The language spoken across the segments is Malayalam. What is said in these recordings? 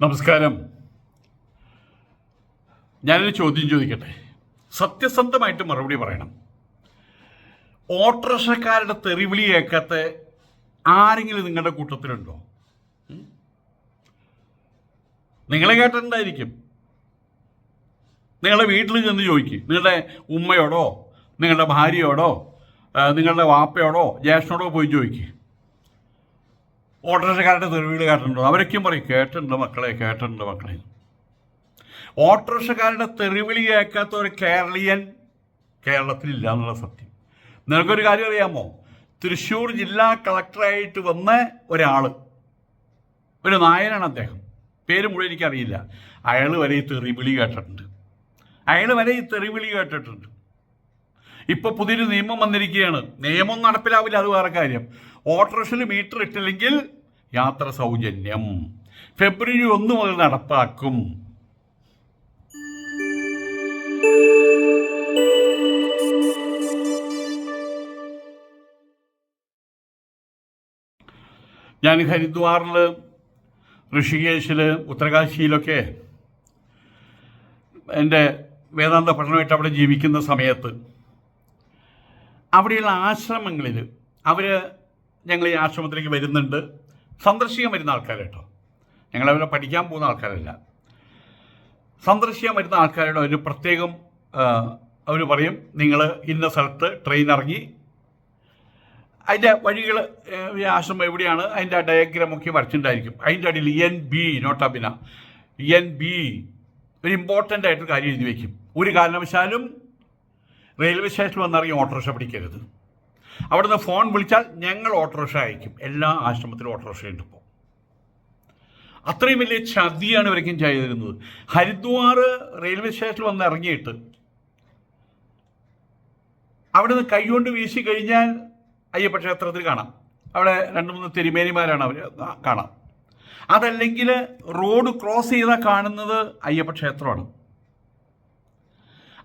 നമസ്കാരം. ഞാനൊരു ചോദ്യം ചോദിക്കട്ടെ? സത്യസന്ധമായിട്ട് മറുപടി പറയണം. ഓട്ടോറിക്ഷക്കാരുടെ തെറിവിളി കേൾക്കാത്ത ആരെങ്കിലും നിങ്ങളുടെ കൂട്ടത്തിലുണ്ടോ? നിങ്ങളെ കേട്ടിട്ടുണ്ടായിരിക്കും. നിങ്ങളുടെ വീട്ടിൽ ചെന്ന് ചോദിക്കും. നിങ്ങളുടെ ഉമ്മയോടോ നിങ്ങളുടെ ഭാര്യയോടോ നിങ്ങളുടെ വാപ്പയോടോ ജ്യേഷ്ഠനോടോ പോയി ചോദിക്കും. ഓട്ടോറിക്ഷക്കാരുടെ തെരുവിൽ കേട്ടിട്ടുണ്ടോ? അവരൊക്കെയും പറയും കേട്ടിട്ടുണ്ട് മക്കളെ കേട്ടിട്ടുണ്ട് മക്കളെ. ഓട്ടോറിക്ഷക്കാരുടെ തെറിവിളി കേൾക്കാത്ത ഒരു കേരളീയൻ കേരളത്തിലില്ല എന്നുള്ള സത്യം. നിനക്കൊരു കാര്യം അറിയാമോ? തൃശ്ശൂർ ജില്ലാ കളക്ടറായിട്ട് വന്ന ഒരാൾ ഒരു നായനാണ് അദ്ദേഹം. പേര് മുഴുവൻ എനിക്കറിയില്ല. അയാൾ വരെ ഈ തെറിവിളി കേട്ടിട്ടുണ്ട്. അയാൾ വരെ ഈ തെറിവിളി കേട്ടിട്ടുണ്ട്. ഇപ്പൊ പുതിയൊരു നിയമം വന്നിരിക്കുകയാണ്. നിയമം നടപ്പിലാവില്ല അത് വേറെ കാര്യം. ഓട്ടോറിക്ഷയിൽ മീറ്റർ ഇട്ടില്ലെങ്കിൽ യാത്ര സൗജന്യം ഫെബ്രുവരി ഒന്ന് മുതൽ നടപ്പാക്കും. ഞാൻ ഹരിദ്വാറിൽ ഋഷികേശിൽ ഉത്തരകാശിയിലൊക്കെ എന്റെ വേദാന്ത പഠനമായിട്ട് അവിടെ ജീവിക്കുന്ന സമയത്ത് അവിടെയുള്ള ആശ്രമങ്ങളിൽ അവർ ഞങ്ങൾ ഈ ആശ്രമത്തിലേക്ക് വരുന്നുണ്ട്. സന്ദർശിക്കാൻ വരുന്ന ആൾക്കാർ കേട്ടോ. ഞങ്ങളവരെ പഠിക്കാൻ പോകുന്ന ആൾക്കാരല്ല. സന്ദർശിക്കാൻ വരുന്ന ആൾക്കാരുടെ ഒരു പ്രത്യേകം അവർ പറയും നിങ്ങൾ ഇന്ന സ്ഥലത്ത് ട്രെയിൻ ഇറങ്ങി അതിന്റെ വഴികൾ ആശ്രമം എവിടെയാണ് അതിന്റെ ഡയഗ്രാം ഒക്കെ വരച്ചിട്ടുണ്ടായിരിക്കും. അതിന്റെ അടിയിൽ എൻ ബി നോട്ടാബിന എൻ ബി ഒരു ഇമ്പോർട്ടന്റ് ആയിട്ടൊരു കാര്യം എഴുതി വയ്ക്കും ഒരു കാരണവശാലും റെയിൽവേ സ്റ്റേഷനിൽ വന്നിറങ്ങി ഓട്ടോറിക്ഷ പിടിക്കരുത്. അവിടുന്ന് ഫോൺ വിളിച്ചാൽ ഞങ്ങൾ ഓട്ടോറിക്ഷ അയക്കും. എല്ലാ ആശ്രമത്തിലും ഓട്ടോറിക്ഷ ഉണ്ട് ഇപ്പോൾ അത്രയും വലിയ ചതിയാണ് ഇവരൊക്കെ ചെയ്തിരുന്നത്. ഹരിദ്വാർ റെയിൽവേ സ്റ്റേഷനിൽ വന്ന് ഇറങ്ങിയിട്ട് അവിടുന്ന് കൈകൊണ്ട് വീശി കഴിഞ്ഞാൽ അയ്യപ്പ ക്ഷേത്രത്തിൽ കാണാം. അവിടെ രണ്ട് മൂന്ന് തിരുമേനിമാരാണ് അവർ കാണാം. അതല്ലെങ്കിൽ റോഡ് ക്രോസ് ചെയ്താൽ കാണുന്നത് അയ്യപ്പ ക്ഷേത്രമാണ്.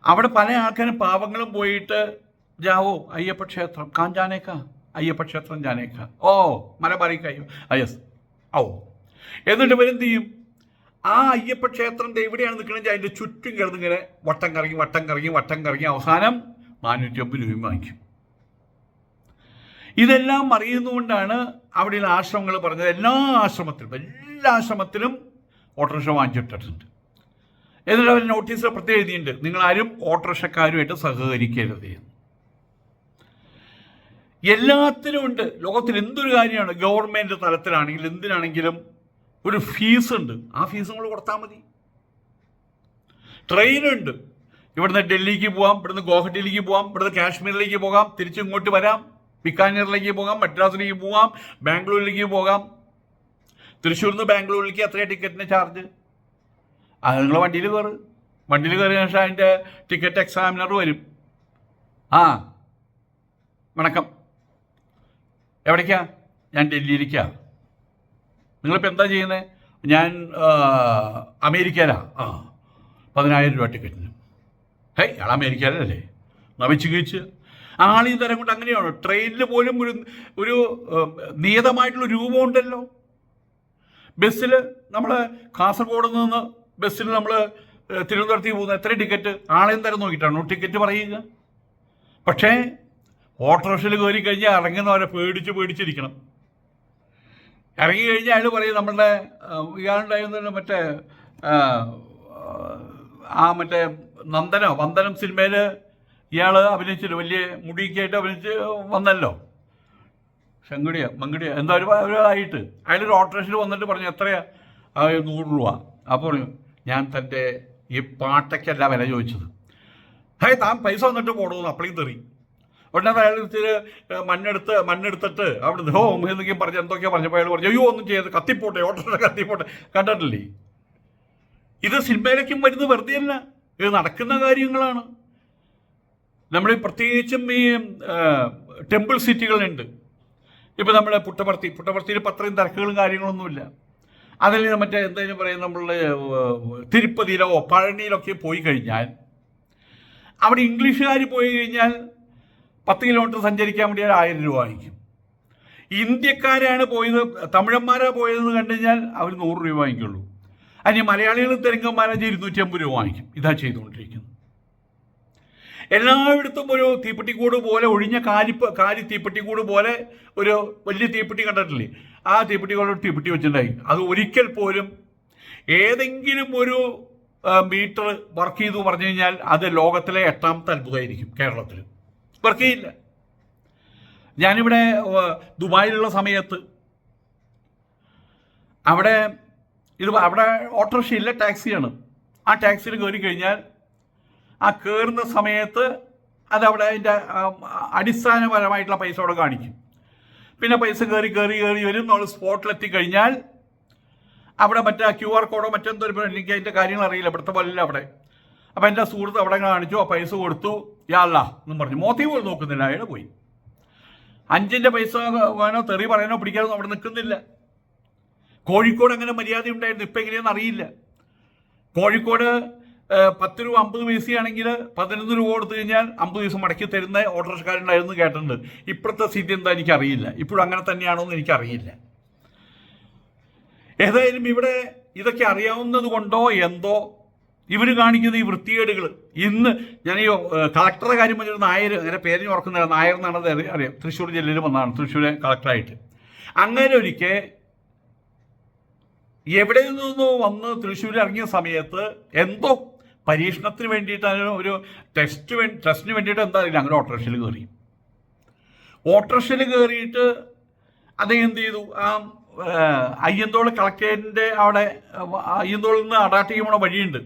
അവിടെ പല ആൾക്കാരും പാവങ്ങളും പോയിട്ട് ജാവോ അയ്യപ്പ ക്ഷേത്രം കാൻ ജാനേക്ക അയ്യപ്പ ക്ഷേത്രം ജാനേക്ക ഓ മലബാറിക്കയ്യോ അയ്യസ് ഓ എന്നിട്ട് ഇവരെന്ത് ചെയ്യും? ആ അയ്യപ്പ ക്ഷേത്രം എവിടെയാണ് നിൽക്കണമെങ്കിൽ അതിന്റെ ചുറ്റും കിടന്ന് ഇങ്ങനെ വട്ടം കറങ്ങി വട്ടം കറങ്ങി വട്ടം കറങ്ങി അവസാനം നാനൂറ്റി അമ്പത് രൂപയും വാങ്ങിക്കും. ഇതെല്ലാം അറിയുന്നതുകൊണ്ടാണ് അവിടെയുള്ള ആശ്രമങ്ങൾ പറഞ്ഞത്. എല്ലാ ആശ്രമത്തിലും എല്ലാ ആശ്രമത്തിലും ഓട്ടോറിക്ഷ വാങ്ങിച്ചിട്ടിട്ടുണ്ട്. എന്നിട്ട് അവർ നോട്ടീസിൽ പ്രത്യേകം എഴുതിയിട്ടുണ്ട്. നിങ്ങളാരും ഓട്ടോറിക്ഷക്കാരുമായിട്ട് സഹകരിക്കരുത് എന്ന്. എല്ലാത്തിനും ഉണ്ട്. ലോകത്തിൽ എന്തൊരു കാര്യമാണ്? ഗവൺമെന്റ് തലത്തിലാണെങ്കിലും എന്തിനാണെങ്കിലും ഒരു ഫീസ് ഉണ്ട്. ആ ഫീസ് നമ്മൾ കൊടുത്താൽ മതി. ട്രെയിനുണ്ട് ഇവിടുന്ന് ഡൽഹിക്ക് പോകാം ഇവിടുന്ന് ഗുവാഹട്ടിയിലേക്ക് പോകാം ഇവിടുന്ന് കാശ്മീരിലേക്ക് പോകാം തിരിച്ച് ഇങ്ങോട്ട് വരാം. ബിക്കാനീറിലേക്ക് പോകാം മദ്രാസിലേക്ക് പോകാം ബാംഗ്ലൂരിലേക്ക് പോകാം. തൃശ്ശൂരിൽ നിന്ന് ബാംഗ്ലൂരിലേക്ക് എത്രയാണ് ടിക്കറ്റിന് ചാർജ് അത് നിങ്ങൾ വണ്ടിയിൽ കയറ്. വണ്ടിയിൽ കയറിയ ശേഷം അതിന്റെ ടിക്കറ്റ് എക്സാമിനർ വരും. ആ വണക്കം. എവിടേക്കാ? ഞാൻ ഡൽഹിയിലേക്കാ. നിങ്ങളിപ്പോൾ എന്താ ചെയ്യുന്നത് ഞാൻ അമേരിക്കയിലാ. ആ പതിനായിരം രൂപ ടിക്കറ്റിന്. ഹേ ഇയാൾ അമേരിക്കയിലല്ലേ? നവിച്ച് കഴിച്ച്. ആളീ തരം കൊണ്ട് അങ്ങനെയാണ്? ട്രെയിനിൽ പോലും ഒരു ഒരു നിയതമായിട്ടുള്ള രൂപമുണ്ടല്ലോ. ബസ്സിൽ നമ്മൾ കാസർഗോഡ് നിന്ന് ബസ്സിൽ നമ്മൾ തിരുവനന്തപുരത്തേക്ക് പോകുന്ന എത്ര ടിക്കറ്റ് ആളെയും തരം നോക്കിയിട്ടാണോ ടിക്കറ്റ് പറയുക? പക്ഷേ ഓട്ടോറിക്ഷയിൽ കയറി കഴിഞ്ഞാൽ ഇറങ്ങുന്നവരെ പേടിച്ച് പേടിച്ചിരിക്കണം. ഇറങ്ങി കഴിഞ്ഞാൽ അയാൾ പറയും നമ്മളുടെ ഇയാളുണ്ടായിരുന്ന മറ്റേ ആ, മറ്റേ നന്ദനോ വന്ദനം സിനിമയിൽ ഇയാൾ അഭിനയിച്ചില്ല? വലിയ മുടിയൊക്കെയായിട്ട് അഭിനയിച്ച് വന്നല്ലോ. ശങ്കുടിയോ മങ്കുടിയോ എന്താ ഒരു ഒരാളായിട്ട് അയാളൊരു ഓട്ടോറിക്ഷയിൽ വന്നിട്ട് പറഞ്ഞു എത്രയാ? നൂറ് രൂപ. അപ്പോൾ പറഞ്ഞു ഞാൻ തന്റെ ഈ പാട്ടയ്ക്കല്ല വില ചോദിച്ചത്. ഹേ താൻ പൈസ വന്നിട്ട് പോടുന്നു അപ്പളേയും തെറി. ഉടനെ അയാൾ ഇത്തിരി മണ്ണെടുത്ത് മണ്ണെടുത്തിട്ട് അവിടെ ഹോ എന്തെങ്കിലും പറഞ്ഞ് എന്തൊക്കെയാ പറഞ്ഞപ്പോൾ അയാൾ പറഞ്ഞു അയ്യോ ഒന്നും ചെയ്ത് കത്തിപ്പോട്ടെ ഓട്ടോ കത്തിപ്പോട്ടെ. കണ്ടിട്ടില്ലേ? ഇത് സിനിമയിലേക്കും വരുന്നത് വെറുതെ അല്ല. ഇത് നടക്കുന്ന കാര്യങ്ങളാണ്. നമ്മൾ പ്രത്യേകിച്ചും ഈ ടെമ്പിൾ സിറ്റികളുണ്ട്. ഇപ്പോൾ നമ്മുടെ പുട്ടപർത്തി പുട്ടപർത്തിയിൽ പത്രയും തിരക്കുകളും കാര്യങ്ങളൊന്നുമില്ല. അതിൽ മറ്റേ എന്തെങ്കിലും പറയും നമ്മളുടെ തിരുപ്പതിയിലോ പഴനിയിലൊക്കെ പോയി കഴിഞ്ഞാൽ അവിടെ ഇംഗ്ലീഷുകാർ പോയി കഴിഞ്ഞാൽ പത്ത് കിലോമീറ്റർ സഞ്ചരിക്കാൻ വേണ്ടി ആയിരം രൂപ വാങ്ങിക്കും. ഇന്ത്യക്കാരാണ് പോയത് തമിഴന്മാരാണ് പോയതെന്ന് കണ്ടു കഴിഞ്ഞാൽ അവർ നൂറ് രൂപ വാങ്ങിക്കുള്ളൂ. അതിന് മലയാളികൾ തെലുങ്കന്മാരെ ഇരുന്നൂറ്റി അമ്പത് രൂപ വാങ്ങിക്കും. ഇതാ ചെയ്തുകൊണ്ടിരിക്കുന്നത്. എല്ലായിടത്തും ഒരു തീപ്പെട്ടിക്കൂട് പോലെ ഒഴിഞ്ഞ കാലി കാലി തീപ്പെട്ടിക്കൂട് പോലെ ഒരു വലിയ തീപ്പെട്ടി കണ്ടിട്ടില്ലേ? ആ തീപ്പെട്ടിക്കൂടെ തീപ്പെട്ടി വെച്ചിട്ടുണ്ടായി അത് ഒരിക്കൽ പോലും ഏതെങ്കിലും ഒരു മീറ്റർ വർക്ക് ചെയ്തു പറഞ്ഞു കഴിഞ്ഞാൽ അത് ലോകത്തിലെ എട്ടാമത്തെ അത്ഭുതമായിരിക്കും കേരളത്തിൽ വർക്ക് ചെയ്യില്ല ഞാനിവിടെ ദുബായിലുള്ള സമയത്ത് അവിടെ ഇത് അവിടെ ഓട്ടോറിക്ഷയില്ല ടാക്സിയാണ്. ആ ടാക്സിയിൽ കയറി കഴിഞ്ഞാൽ ആ കയറുന്ന സമയത്ത് അതവിടെ അതിന്റെ അടിസ്ഥാനപരമായിട്ടുള്ള പൈസ അവിടെ കാണിക്കും. പിന്നെ പൈസ കയറി കയറി കയറി വരും. നമ്മൾ സ്പോട്ടിലെത്തി കഴിഞ്ഞാൽ അവിടെ മറ്റേ ക്യു ആർ കോഡോ മറ്റെന്തോ ഒരു എനിക്ക് അതിന്റെ കാര്യങ്ങൾ അറിയില്ല. ഇവിടുത്തെ പോലെ അവിടെ. അപ്പോൾ എന്റെ സുഹൃത്ത് അവിടെ കാണിച്ചു ആ പൈസ കൊടുത്തു. യാള എന്നും പറഞ്ഞു. മോത്തി പോലും നോക്കുന്നില്ല അയാൾ പോയി. അഞ്ചിന്റെ പൈസ വേണോ? തെറി പറയാനോ പിടിക്കാനോ അവിടെ നിൽക്കുന്നില്ല. കോഴിക്കോട് അങ്ങനെ മര്യാദ ഉണ്ടായിരുന്നു? ഇപ്പം എങ്ങനെയാണെന്ന് അറിയില്ല. കോഴിക്കോട് പത്ത് രൂപ അമ്പത് പൈസയാണെങ്കിൽ പതിനൊന്ന് രൂപ കൊടുത്തു കഴിഞ്ഞാൽ അമ്പത് ദിവസം മടക്കി തരുന്ന ഓട്ടോറിക്ഷക്കാരുണ്ടായിരുന്നു കേട്ടിട്ടുണ്ട്. ഇപ്പോഴത്തെ സ്ഥിതി എന്താ എനിക്കറിയില്ല. ഇപ്പോഴും അങ്ങനെ തന്നെയാണോ എന്ന് എനിക്കറിയില്ല. ഏതായാലും ഇവിടെ ഇതൊക്കെ അറിയാവുന്നത് കൊണ്ടോ എന്തോ ഇവർ കാണിക്കുന്ന ഈ വൃത്തികേടുകൾ ഇന്ന് ഞാൻ ഈ കളക്ടറുടെ കാര്യം പറഞ്ഞൊരു നായർ അങ്ങനെ പേരിന് ഓർക്കുന്നില്ല നായർ എന്നാണ് അറിയാം തൃശ്ശൂർ ജില്ലയിൽ വന്നതാണ് തൃശ്ശൂർ കളക്ടറായിട്ട്. അങ്ങനെ ഒരിക്കൽ എവിടെ നിന്നോ വന്ന് തൃശ്ശൂരിൽ ഇറങ്ങിയ സമയത്ത് എന്തോ പരീക്ഷണത്തിന് വേണ്ടിയിട്ടാണ് ഒരു ടെസ്റ്റ് വേ ടെസ്റ്റിന് വേണ്ടിയിട്ട് എന്താ അറിയില്ല അങ്ങനെ ഓട്ടോറിക്ഷയിൽ കയറി. ഓട്ടോറിക്ഷയിൽ കയറിയിട്ട് അദ്ദേഹം എന്ത് ചെയ്തു? ആ അയ്യന്തോൾ കളക്ടറേറ്റിന്റെ അവിടെ അയ്യന്തോളിൽ നിന്ന് അടാട്ടിക്ക് പോണ വഴിയുണ്ട്.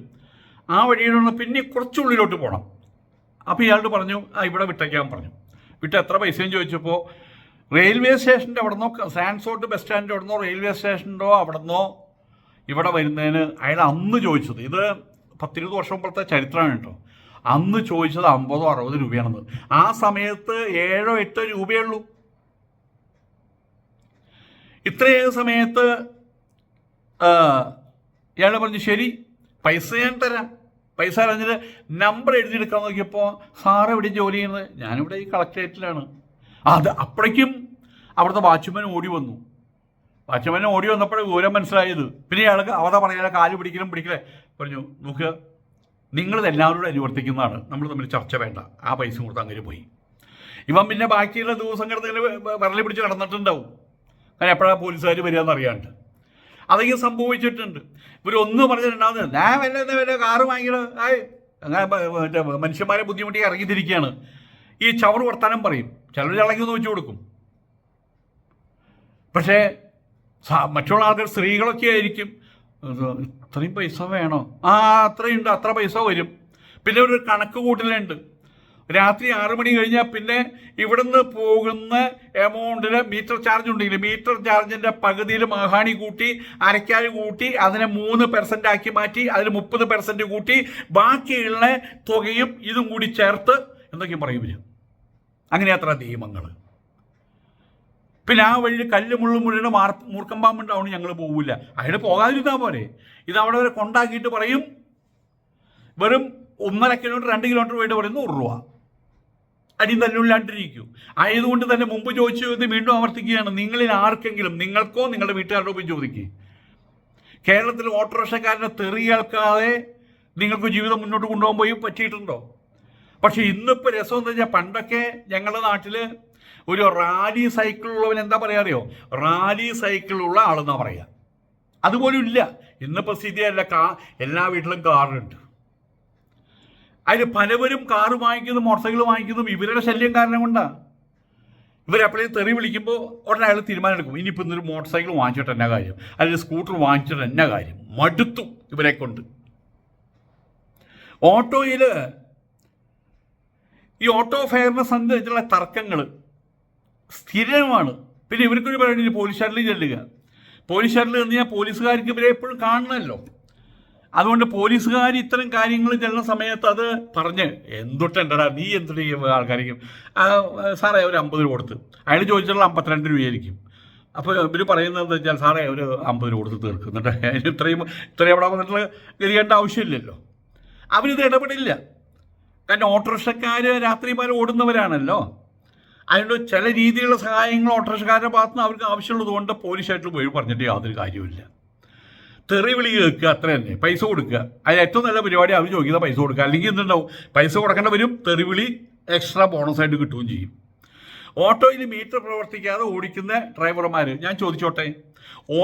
ആ വഴിയിലുള്ള പിന്നെ കുറച്ചുള്ളിലോട്ട് പോകണം അപ്പോൾ ഇയാളോട് പറഞ്ഞു ആ ഇവിടെ വിട്ടേക്കാൻ പറഞ്ഞു. വിട്ട് എത്ര പൈസയും ചോദിച്ചപ്പോൾ റെയിൽവേ സ്റ്റേഷന്റെ അവിടെ നിന്നോ സാൻസോട്ട് ബസ് സ്റ്റാൻഡിന്റെ അവിടെ നിന്നോ റെയിൽവേ സ്റ്റേഷന്റെ അവിടെ നിന്നോ ഇവിടെ വരുന്നതിന് അയാൾ അന്ന് ചോദിച്ചത് ഇത് പത്തിരുപത് വർഷം മുമ്പത്തെ ചരിത്രമാണ് കേട്ടോ. അന്ന് ചോദിച്ചത് അമ്പതോ അറുപത് രൂപയാണെന്ന്. ആ സമയത്ത് ഏഴോ എട്ടോ രൂപയേ ഉള്ളൂ. ഇത്രയും സമയത്ത് ഇയാൾ പറഞ്ഞു ശരി പൈസ ഞാൻ തരാം. പൈസ അറിഞ്ഞത് നമ്പർ എഴുതിയെടുക്കാൻ നോക്കിയപ്പോൾ സാർ എവിടെ ജോലി ചെയ്യുന്നത്? ഞാനിവിടെ ഈ കളക്ടറേറ്റിലാണ് അത് അപ്പോഴേക്കും അവിടുത്തെ വാച്ച്മാൻ ഓടി വന്നു. വാച്ച്മാൻ ഓടി വന്നപ്പോഴേ വിവരം മനസ്സിലായത്. പിന്നെ അയാൾക്ക് അവത പറയാതെ കാൽ പിടിക്കലും പിടിക്കലേ പറഞ്ഞു നോക്കുക നിങ്ങളിത് എല്ലാവരോടും അനുവർത്തിക്കുന്നതാണ്. നമ്മൾ തമ്മിൽ ചർച്ച വേണ്ട. ആ പൈസ കൊടുത്ത് അങ്ങനെ പോയി. ഇവൻ പിന്നെ ബാക്കിയുള്ള ദിവസം കിടന്നിങ്ങനെ വിരളി പിടിച്ച് നടന്നിട്ടുണ്ടാവും. അങ്ങനെ എപ്പോഴാണ് പോലീസുകാർ വരിക എന്നറിയാണ്ട്. അതൊക്കെ സംഭവിച്ചിട്ടുണ്ട്. ഇവരൊന്ന് പറഞ്ഞിട്ടുണ്ടാവുന്നത് ഞാൻ വല്ല വല്ല കാറ് വാങ്ങിയത് അങ്ങനെ മറ്റേ മനുഷ്യന്മാരെ ബുദ്ധിമുട്ടി ഇറങ്ങിത്തിരിക്കുകയാണ്. ഈ ചവർ വർത്താനം പറയും. ചിലർ ഇളകി ഒന്ന് വെച്ചു കൊടുക്കും. പക്ഷേ മറ്റുള്ള ആൾക്കാർ സ്ത്രീകളൊക്കെ ആയിരിക്കും. ഇത് ഇത്രയും പൈസ വേണോ? ആ അത്രയുണ്ട്. അത്ര പൈസ വരും. പിന്നെ ഒരു കണക്ക് കൂട്ടലുണ്ട്. രാത്രി ആറ് മണി കഴിഞ്ഞാൽ പിന്നെ ഇവിടുന്ന് പോകുന്ന എമൗണ്ടിൽ മീറ്റർ ചാർജ് ഉണ്ടെങ്കിൽ മീറ്റർ ചാർജിന്റെ പകുതിയിൽ മഹാണി കൂട്ടി അരക്കാൽ കൂട്ടി അതിനെ മൂന്ന് പെർസെന്റ് ആക്കി മാറ്റി അതിൽ മുപ്പത് പെർസെന്റ് കൂട്ടി ബാക്കിയുള്ള തുകയും ഇതും കൂടി ചേർത്ത് എന്തൊക്കെയും പറയും ഇവർ. അങ്ങനെ അത്ര നിയമങ്ങൾ പിന്നെ ആ വഴി കല്ല് മുള്ളും മുള്ളിന് മാർ മൂർക്കം പാമ്പുണ്ടാവണം ഞങ്ങൾ പോകില്ല അയാൾ പോകാതിരുന്നാൽ പോലെ ഇത് അവിടെ വരെ കൊണ്ടാക്കിയിട്ട് പറയും. വെറും ഒന്നര കിലോമീറ്റർ രണ്ട് കിലോമീറ്റർ പോയിട്ട് പറയും നൂറ് രൂപ. അടി തല്ലുള്ളിലാണ്ടിരിക്കൂ ആയതുകൊണ്ട് തന്നെ മുമ്പ് ചോദിച്ചു ഇത് വീണ്ടും ആവർത്തിക്കുകയാണ്. നിങ്ങളിൽ ആർക്കെങ്കിലും നിങ്ങൾക്കോ നിങ്ങളുടെ വീട്ടുകാരുടെ ഒപ്പം ചോദിക്കുക കേരളത്തിൽ ഓട്ടോറിക്ഷക്കാരനെ തെറി കേൾക്കാതെ നിങ്ങൾക്ക് ജീവിതം മുന്നോട്ട് കൊണ്ടുപോകാൻ പോയി പറ്റിയിട്ടുണ്ടോ? പക്ഷെ ഇന്നിപ്പോൾ രസം എന്ന് വെച്ചാൽ പണ്ടൊക്കെ ഞങ്ങളുടെ നാട്ടിൽ ഒരു റാലി സൈക്കിളുള്ളവൻ എന്താ പറയുക അറിയോ? റാലി സൈക്കിളുള്ള ആളെന്നാ പറയുക അതുപോലും ഇല്ല. ഇന്നിപ്പോൾ സ്ഥിതിയല്ല കാ എല്ലാ വീട്ടിലും കാറുണ്ട്. അതിന് പലവരും കാറ് വാങ്ങിക്കുന്നതും മോട്ടോർ സൈക്കിൾ വാങ്ങിക്കുന്നതും ഇവരുടെ ശല്യം കാരണം കൊണ്ടാണ് ഇവരെപ്പോഴും തെറി വിളിക്കുമ്പോൾ ഉടനെ അയാൾ തീരുമാനം എടുക്കും. ഇനിയിപ്പോൾ ഇന്നൊരു മോട്ടോർ സൈക്കിൾ വാങ്ങിച്ചിട്ട് എന്നാ കാര്യം? അല്ലെങ്കിൽ സ്കൂട്ടർ വാങ്ങിച്ചിട്ട് എന്നാ കാര്യം? മടുത്തു ഇവരെ കൊണ്ട്. ഓട്ടോയിൽ ഈ ഓട്ടോ ഫെയറിനെ സംബന്ധിച്ചുള്ള തർക്കങ്ങൾ സ്ഥിരമാണ്. പിന്നെ ഇവർക്കൊരു പറയുന്നത് പോലീസ് സ്റ്റേഷനിൽ ചെല്ലുക. പോലീസ് ചെന്ന് കഴിഞ്ഞാൽ പോലീസുകാർക്ക് ഇവരെ എപ്പോഴും കാണണമല്ലോ. അതുകൊണ്ട് പോലീസുകാർ ഇത്തരം കാര്യങ്ങൾ ചെല്ലുന്ന സമയത്ത് അത് പറഞ്ഞ് എന്തുട്ടണ്ടടാ നീ എന്തുട്ട് ആൾക്കാരിക്കും സാറേ ഒരു അമ്പത് രൂപ കൊടുത്ത്. അയാൾ ചോദിച്ചുള്ള അമ്പത്തിരണ്ട് രൂപയായിരിക്കും. അപ്പോൾ ഇവർ പറയുന്നത് വെച്ചാൽ സാറേ ഒരു അമ്പത് രൂപ കൊടുത്ത് തീർക്കും. എന്നിട്ട് അതിന് ഇത്രയും ഇത്രയും അവിടെ വന്നിട്ടുള്ള ഗതികേണ്ട ആവശ്യമില്ലല്ലോ. അവരിത് ഇടപെടില്ല. കാരണം ഓട്ടോറിക്ഷക്കാർ രാത്രിമാർ ഓടുന്നവരാണല്ലോ. അതുകൊണ്ട് ചില രീതിയിലുള്ള സഹായങ്ങൾ ഓട്ടോറിക്ഷക്കാരുടെ ഭാഗത്ത് നിന്ന് അവർക്ക് ആവശ്യമുള്ളതുകൊണ്ട് പോലീസായിട്ട് പോയി പറഞ്ഞിട്ട് യാതൊരു കാര്യമില്ല തെറി വിളി കേൾക്കുക അത്ര തന്നെ. പൈസ കൊടുക്കുക. അത് ഏറ്റവും നല്ല പരിപാടി അവർ ചോദിക്കുന്ന പൈസ കൊടുക്കുക. അല്ലെങ്കിൽ എന്തുണ്ടാവും? പൈസ കൊടുക്കേണ്ട വരും തെറി വിളി എക്സ്ട്രാ ബോണസ് ആയിട്ട് കിട്ടുകയും ചെയ്യും. ഓട്ടോയിൽ മീറ്റർ പ്രവർത്തിക്കാതെ ഓടിക്കുന്ന ഡ്രൈവർമാർ ഞാൻ ചോദിച്ചോട്ടെ?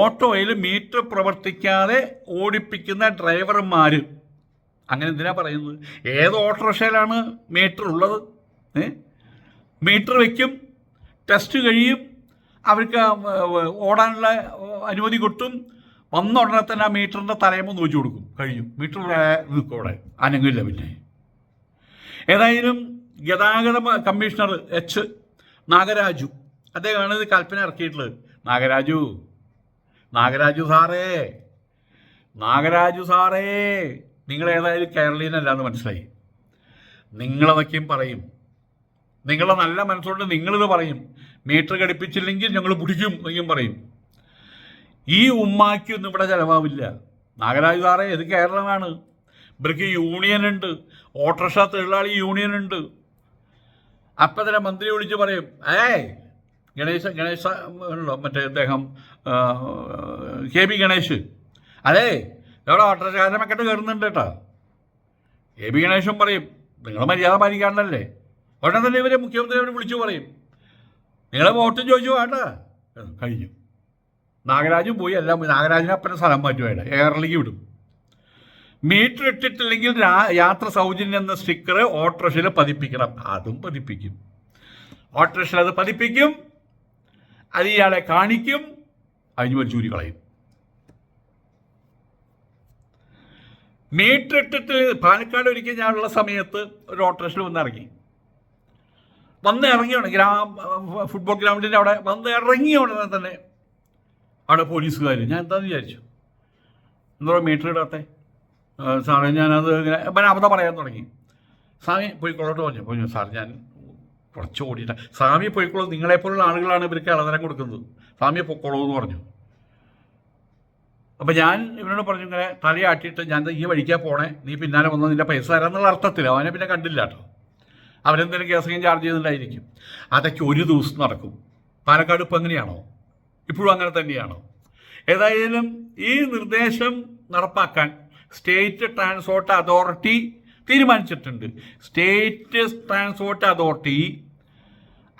ഓട്ടോയിൽ മീറ്റർ പ്രവർത്തിക്കാതെ ഓടിപ്പിക്കുന്ന ഡ്രൈവർമാർ അങ്ങനെ എന്തിനാ പറയുന്നത്? ഏത് ഓട്ടോറിക്ഷയിലാണ് മീറ്റർ ഉള്ളത്? മീറ്റർ വയ്ക്കും ടെസ്റ്റ് കഴിയും അവർക്ക് ഓടാനുള്ള അനുമതി കിട്ടും വന്ന ഉടനെ തന്നെ ആ മീറ്ററിന്റെ തലയമ്മ നോക്കി കൊടുക്കും. കഴിയും മീറ്റർ നിൽക്കും അനങ്ങില്ല പിന്നെ. ഏതായാലും ഗതാഗത കമ്മീഷണർ എച്ച് നാഗരാജു അദ്ദേഹമാണ് ഇത് കൽപ്പന ഇറക്കിയിട്ടുള്ളത്. നാഗരാജു നാഗരാജു സാറേ നാഗരാജു സാറേ നിങ്ങൾ ഏതായാലും കേരളീയനല്ല എന്ന് മനസ്സിലായി നിങ്ങളതൊക്കെയും പറയും. നിങ്ങളെ നല്ല മനസ്സുകൊണ്ട് നിങ്ങളിത് പറയും. മീറ്റർ ഘടിപ്പിച്ചില്ലെങ്കിൽ ഞങ്ങൾ പിടിക്കും എന്നും പറയും. ഈ ഉമ്മാക്കൊന്നും ഇവിടെ ചിലവാവില്ല. നാഗരാജ് സാറേ ഇത് കേരളമാണ്. ഇവർക്ക് യൂണിയൻ ഉണ്ട്. ഓട്ടോറിക്ഷ തൊഴിലാളി യൂണിയൻ ഉണ്ട്. അപ്പം തന്നെ മന്ത്രി വിളിച്ച് പറയും ഏയ് ഗണേശ ഗണേശ ഉണ്ടോ? മറ്റേ അദ്ദേഹം കെ ബി ഗണേഷ്. അതേ ഇവിടെ ഓട്ടോറിക്ഷക്കാരനെ മക്കട്ട് കയറുന്നുണ്ട് കേട്ടോ. കെ ബി ഗണേശൻ പറയും നിങ്ങൾ മര്യാദ പാലിക്കാണ്ടല്ലേ. ഉടനെ തന്നെ ഇവരെ മുഖ്യമന്ത്രി അവർ വിളിച്ചു പറയും നിങ്ങളെ വോട്ടും ചോദിച്ചു വേണ്ട കഴിഞ്ഞു. നാഗരാജും പോയി എല്ലാം. നാഗരാജിനെ അപ്പനെ സ്ഥലം മാറ്റുമായിട്ട് എയറിലേക്ക് വിടും. മീറ്റർ ഇട്ടിട്ടില്ലെങ്കിൽ യാത്ര സൗജന്യം എന്ന സ്റ്റിക്കർ ഓട്ടോറിക്ഷയിൽ പതിപ്പിക്കണം. അതും പതിപ്പിക്കും. ഓട്ടോറിക്ഷയിൽ അത് പതിപ്പിക്കും. അത് ഇയാളെ കാണിക്കും. അതിന് ഒരു ചൂരി കളയും. മീറ്റർ ഇട്ടിട്ട് പാലക്കാട് ഒരിക്കൽ ഞാനുള്ള സമയത്ത് ഒരു ഓട്ടോറിക്ഷയിൽ വന്ന് ഇറങ്ങി. വന്ന് ഇറങ്ങിയാണ് ഗ്രാം ഫുട്ബോൾ ഗ്രൗണ്ടിന്റെ അവിടെ വന്ന് ഇറങ്ങിയ തന്നെ അവിടെ പോലീസുകാർ ഞാൻ എന്താന്ന് വിചാരിച്ചു? എന്തോ മീറ്റർ ഇടാത്തെ? സാറേ ഞാനത് ഇങ്ങനെ പിന്നെ അബദ്ധം പറയാൻ തുടങ്ങി. സ്വാമി പോയിക്കോളോട്ട് പറഞ്ഞു പറഞ്ഞു സാർ ഞാൻ കുറച്ച് ഓടിയിട്ട് സ്വാമി പോയിക്കോളൂ നിങ്ങളെപ്പോലുള്ള ആളുകളാണ് ഇവർക്ക് ഇളതരം കൊടുക്കുന്നത്. സ്വാമിയെ പൊക്കോളൂ എന്ന് പറഞ്ഞു. അപ്പം ഞാൻ ഇവനോട് പറഞ്ഞു ഇങ്ങനെ തലയാട്ടിയിട്ട് ഞാൻ ഈ വഴിക്കാ പോണേ. നീ പിന്നാലെ വന്നാൽ നിന്റെ പൈസ തരാമെന്നുള്ള അർത്ഥത്തിൽ അവനെ പിന്നെ കണ്ടില്ല കേട്ടോ. അവരെന്തെങ്കിലും കേസെങ്കിലും ചാർജ് ചെയ്യുന്നുണ്ടായിരിക്കും. അതൊക്കെ ഒരു ദിവസം നടക്കും. പാലക്കാട് ഇപ്പം എങ്ങനെയാണോ? ഇപ്പോഴും അങ്ങനെ തന്നെയാണോ? ഏതായാലും ഈ നിർദ്ദേശം നടപ്പാക്കാൻ സ്റ്റേറ്റ് ട്രാൻസ്പോർട്ട് അതോറിറ്റി തീരുമാനിച്ചിട്ടുണ്ട്. സ്റ്റേറ്റ് ട്രാൻസ്പോർട്ട് അതോറിറ്റി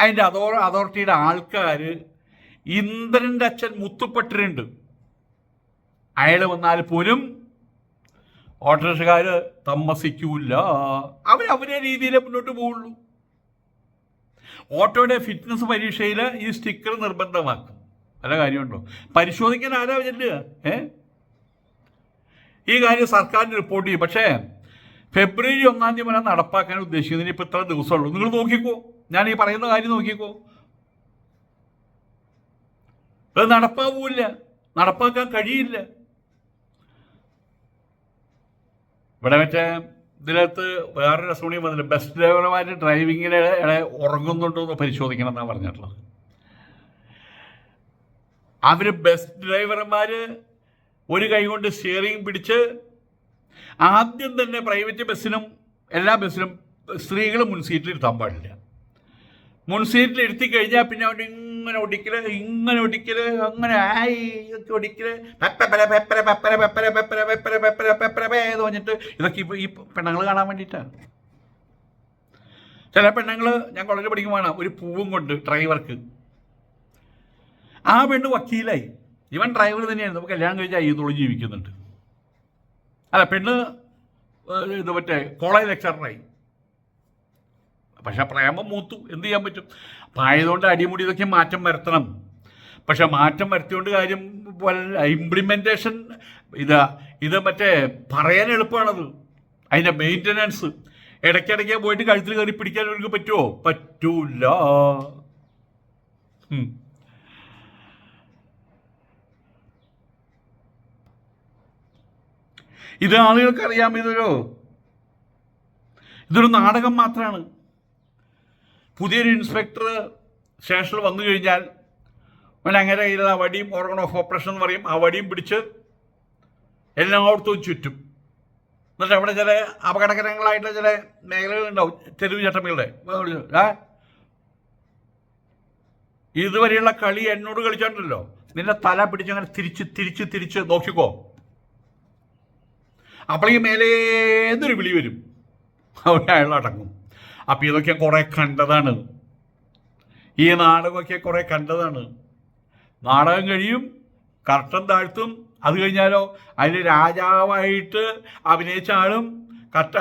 അതിന്റെ അതോ അതോറിറ്റിയുടെ ആൾക്കാർ ഇന്ദ്രന്റെ അച്ഛൻ മുത്തുപ്പെട്ടിട്ടുണ്ട്. അയാൾ വന്നാൽ പോലും ഓട്ടോറിക്ഷക്കാർ താമസിക്കൂല അവർ അവരെ രീതിയിലേ മുന്നോട്ട് പോവുള്ളൂ. ഓട്ടോയുടെ ഫിറ്റ്നസ് പരീക്ഷയിൽ ഈ സ്റ്റിക്കർ നിർബന്ധമാക്കും. വല്ല കാര്യമുണ്ടോ? പരിശോധിക്കാൻ ആരാ ചെല്ലുക ഏ? ഈ കാര്യം സർക്കാരിന് റിപ്പോർട്ട് ചെയ്യും. പക്ഷേ ഫെബ്രുവരി ഒന്നാം തീയതി വരെ നടപ്പാക്കാൻ ഉദ്ദേശിക്കുന്നതിന് ഇപ്പോൾ ഇത്ര ദിവസമുള്ളൂ. നിങ്ങൾ നോക്കിക്കോ. ഞാൻ ഈ പറയുന്ന കാര്യം നോക്കിക്കോ. അത് നടപ്പാവൂല്ല. നടപ്പാക്കാൻ കഴിയില്ല. ഇവിടെ മറ്റേ ഇതിനകത്ത് വേറൊരു രസമണി വന്നില്ല ബസ് ഡ്രൈവർമാർ ഡ്രൈവിങ്ങിന് ഇടെ ഉറങ്ങുന്നുണ്ടോ എന്ന് പരിശോധിക്കണം എന്നാണ് പറഞ്ഞിട്ടുള്ളത്. അവർ ബസ് ഡ്രൈവർമാർ ഒരു കൈ കൊണ്ട് സ്റ്റിയറിംഗ് പിടിച്ച് ആദ്യം തന്നെ പ്രൈവറ്റ് ബസ്സിനും എല്ലാ ബസ്സിനും സ്ത്രീകൾ മുൻസീറ്റിൽ ഇരുത്താൻ പാടില്ല മുൻസീറ്റിൽ ഇരുത്തി കഴിഞ്ഞാൽ പിന്നെ അവൻ ഇങ്ങനെ ഒടിക്കൽ ഇങ്ങനെ ഒടിക്കൽ അങ്ങനെ ആയി ഒടിക്കൽ പെപ്പര പെപ്പര പെപ്പര പെപ്പര പെപ്പര പെപ്പര പെപ്പര പെപ്പര പേ എന്ന് പറഞ്ഞിട്ട് ഇതൊക്കെ ഇപ്പോൾ ഈ പെണ്ണുങ്ങൾ കാണാൻ വേണ്ടിയിട്ടാണ് ചില പെണ്ണുങ്ങൾ ഞാൻ കോളേജിൽ പഠിക്കുമ്പോഴാണ് ഒരു പൂവും കൊണ്ട് ഡ്രൈവർക്ക് ആ പെണ്ണ് വക്കീലായി. ഇവൻ ഡ്രൈവർ തന്നെയാണ് നമുക്ക് കല്യാണം കഴിച്ച അയ്യത്തോളം ജീവിക്കുന്നുണ്ട്. അല്ല പെണ്ണ് ഇത് മറ്റേ കോളേജ് ലെക്ചറായി പക്ഷെ പ്രേമം മൂത്തു. എന്ത് ചെയ്യാൻ പറ്റും? അപ്പം ആയതുകൊണ്ട് അടിമുടി ഇതൊക്കെ മാറ്റം വരുത്തണം. പക്ഷെ മാറ്റം വരുത്തിയോണ്ട് കാര്യം ഇംപ്ലിമെന്റേഷൻ ഇത് ഇത് മറ്റേ പറയാൻ എളുപ്പമാണത്. അതിന്റെ മെയിന്റനൻസ് ഇടയ്ക്കിടയ്ക്ക് പോയിട്ട് കഴുത്തിൽ കയറി പിടിക്കാൻ അവർക്ക് പറ്റുമോ പറ്റൂല. ഇത് ആളുകൾക്ക് അറിയാം ഇതൊരു ഇതൊരു നാടകം മാത്രമാണ് പുതിയൊരു ഇൻസ്പെക്ടർ സ്റ്റേഷനിൽ വന്നു കഴിഞ്ഞാൽ അവൻ അങ്ങനെ കയ്യിൽ ആ വടിയും ഓർഗൺ ഓഫ് ഓപ്പറേഷൻ എന്ന് പറയും. ആ വടിയും പിടിച്ച് എല്ലായിടത്തും ചുറ്റും. എന്നിട്ട് അവിടെ ചില അപകടകരങ്ങളായിട്ടുള്ള ചില മേഖലകളുണ്ടാവും തെരുവ് ചട്ടമ്പികളുടെ. ഇതുവരെയുള്ള കളി എന്നോട് കളിച്ചോണ്ടല്ലോ. നിന്റെ തല പിടിച്ച് അങ്ങനെ തിരിച്ച് തിരിച്ച് തിരിച്ച് നോക്കിക്കോ. അപ്പോഴേക്കും മേലേന്നൊരു വിളി വരും? അവിടെ അയാൾ അടങ്ങും. അപ്പം ഇതൊക്കെ കുറേ കണ്ടതാണ്. ഈ നാടകമൊക്കെ കുറേ കണ്ടതാണ്. നാടകം കഴിയും കർട്ടൻ താഴ്ത്തും അത് കഴിഞ്ഞാലോ അതിൽ രാജാവായിട്ട് അഭിനയിച്ച ആളും കർട്ട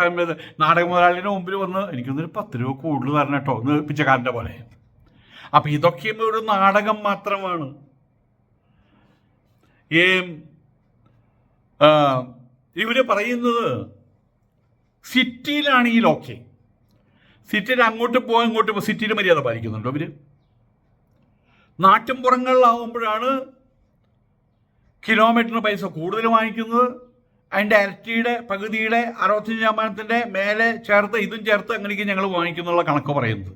നാടക മുതലാളിന്റെ മുമ്പിൽ വന്ന് എനിക്കൊന്നൊരു പത്ത് രൂപ കൂടുതൽ തരണം കേട്ടോ ഒന്ന് പിച്ചക്കാരന്റെ പോലെ. അപ്പം ഇതൊക്കെയും ഒരു നാടകം മാത്രമാണ്. ഈ ആ, ഇവർ പറയുന്നത് സിറ്റിയിലാണെങ്കിൽ ഓക്കെ സിറ്റിയിൽ അങ്ങോട്ട് പോകാൻ ഇങ്ങോട്ട് പോകും സിറ്റിയിൽ മര്യാദ പാലിക്കുന്നുണ്ടോ ഇവർ നാട്ടിൻപുറങ്ങളിലാവുമ്പോഴാണ് കിലോമീറ്ററിന് പൈസ കൂടുതൽ വാങ്ങിക്കുന്നത്. അതിന്റെ ഇരട്ടിയുടെ പകുതിയുടെ അറുപത്തഞ്ച് ശതമാനത്തിന്റെ മേലെ ചേർത്ത് ഇതും ചേർത്ത് അങ്ങനെയൊക്കെ ഞങ്ങൾ വാങ്ങിക്കുന്നുള്ള കണക്ക് പറയുന്നത്.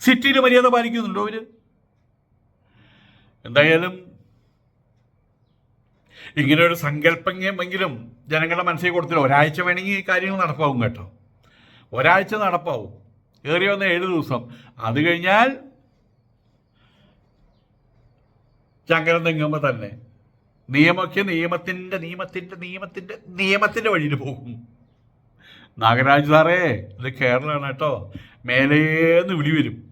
സിറ്റിയിൽ മര്യാദ പാലിക്കുന്നുണ്ടോ അവർ എന്തായാലും ഇങ്ങനെ ഒരു സങ്കല്പമെങ്കിലും ജനങ്ങളുടെ മനസ്സിൽ കൊടുത്തില്ല. ഒരാഴ്ച വേണമെങ്കിൽ ഈ കാര്യങ്ങൾ നടപ്പാവും കേട്ടോ. ഒരാഴ്ച നടപ്പാവും. ഏറി വന്ന ഏഴ് ദിവസം. അത് കഴിഞ്ഞാൽ ചങ്കരം തെങ്ങുമ്പോൾ തന്നെ നിയമമൊക്കെ നിയമത്തിന്റെ നിയമത്തിന്റെ നിയമത്തിന്റെ നിയമത്തിന്റെ വഴിയിൽ പോകും. നാഗരാജ് സാറേ ഇത് കേരളമാണ് കേട്ടോ. മേലേന്ന് വിളി വരും.